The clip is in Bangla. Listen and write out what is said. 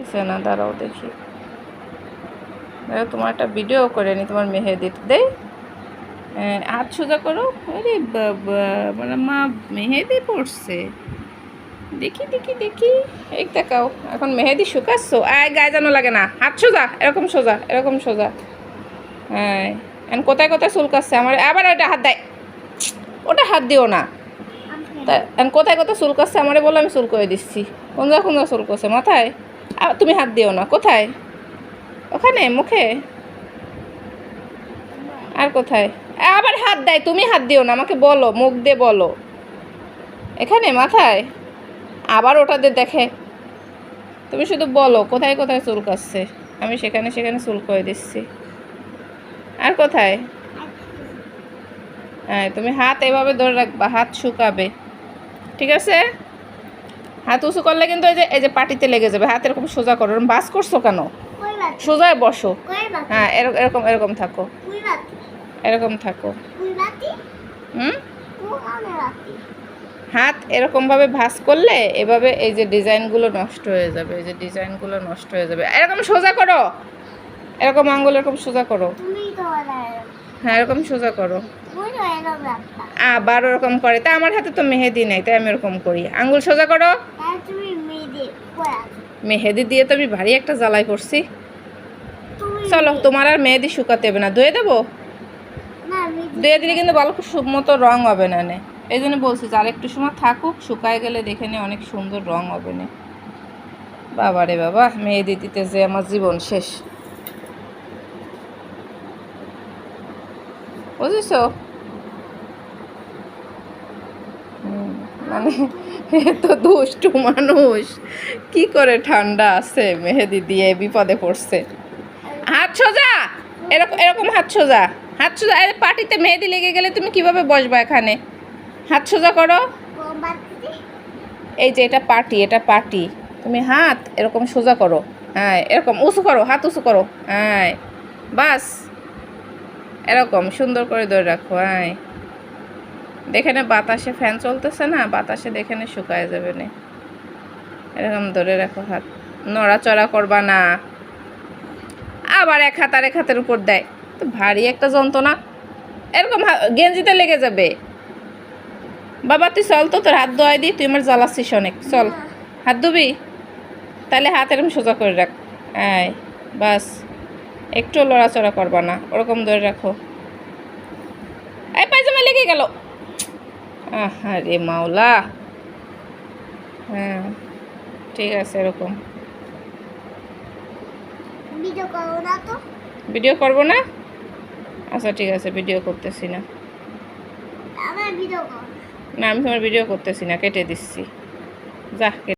দিছে না, দাঁড়াও দেখি। তোমার একটা ভিডিও করে নি, তোমার মেহেদির দেই। হাত সোজা করো। আরে মানে মা মেহেদি পড়ছে দেখি দেখি দেখি। এই দেখাও, এখন মেহেদি শুকাচ্ছ? আয়, গায়ে যেন লাগে না। হাত সোজা, এরকম সোজা এরকম সোজা। হ্যাঁ এখন কোথায় কোথায় চুলকাচ্ছে আমার? আবার ওটা হাত দেয়। ওটা হাত দিও না। তা কোথায় কোথায় চুলকাচ্ছে? আমারে বলে, আমি চুল করে দিচ্ছি। কোন জায়গা কোন জায়গা চুল করছে? মাথায়? তুমি হাত দিও না, কোথায়? ওখানে, মুখে? আর কোথায়? আবার হাত দেয়, তুমি হাত দিও না, আমাকে বলো, মুখ দিয়ে বলো। এখানে, মাথায়? আবার ওটাতে দেখে। তুমি শুধু বলো, কোথায় কোথায় চুল কাচ্ছে আমি সেখানে সেখানে চুল করে দিচ্ছি। আর কোথায়? হ্যাঁ তুমি হাত এভাবে ধরে রাখবা, হাত শুকাবে। ঠিক আছে? হাত উঁচু করলে কিন্তু এই যে এই যে পাটিতে লেগে যাবে হাত এরকম সোজা করো। এরকম বাস করছ কেন? সোজায় বসো। হ্যাঁ এরকম এরকম এরকম থাকো। এরকম থাকো। হুম? হাত এরকমভাবে ভাঁজ করলে এভাবে এই যে ডিজাইনগুলো নষ্ট হয়ে যাবে এই যে ডিজাইনগুলো নষ্ট হয়ে যাবে। এরকম সোজা করো। এরকম আঙ্গুল এরকম সোজা করো। হ্যাঁ এরকম সোজা করো। আবার ওরকম করে। তা আমার হাতে তো মেহেদি নেই তাই আমি এরকম করি। আঙ্গুল সোজা করো। তুমি মেয়েদের মেহেদি দিয়ে তো আমি ভারী একটা জ্বালাই করছি। চলো তোমার আর মেহেদি শুকাতে হবে না। ধুয়ে দেবো? ধুয়ে দিলে কিন্তু ভালো খুব মতো রং হবে না নে। এই জন্য বলছি যে আর একটু সময় থাকুক শুকায় গেলে দেখে নে অনেক সুন্দর রং হবে না। বাবা রে বাবা মেহেদি দিতে যে আমার জীবন শেষ। বুঝেছ হুম, মানে এ তো দুষ্টু মানুষ। কি করে ঠান্ডা আছে? মেহেদি দিয়ে বিপদে পড়ছে। হাত সোজা! এরকম এরকম হাত সোজা। হাত সোজা আরে পাটিতে মেহেদি লেগে গেলে তুমি কীভাবে বসবা এখানে? হাত সোজা করো। এই যে এটা পার্টি এটা পার্টি তুমি হাত এরকম সোজা করো। হ্যাঁ এরকম উঁচু করো হাত উঁচু করো। হ্যাঁ বাস। এরকম, সুন্দর করে ধরে রাখো, আয়। দেখে বাতাসে ফ্যান চলতেছে না, বাতাসে দেখে নে শুকায় যাবে না। এরকম ধরে রাখো হাত। নড়াচড়া করবা না। আবার এক হাত আর এক হাতের উপর দেয়। তো ভারী একটা যন্ত্রণা। এরকম গেঞ্জিতে লেগে যাবে। বাবা, তুই চল তো, তোর হাত ধোয়াই দি তুই আমার জ্বালাচ্ছিস অনেক। চল, হাত ধুবি? তাহলে হাত এরকম সোজা করে রাখ। আয়, বাস। একটু লড়াচড়া করবা না ওরকম ধরে রাখো। এই পায়জামা লেগে গেল। আহা রে মাওলা। হ্যাঁ ঠিক আছে এরকম। ভিডিও করব না? আচ্ছা ঠিক আছে ভিডিও করতেছি না। না আমি তোমার ভিডিও করতেছি না কেটে দিচ্ছি। যা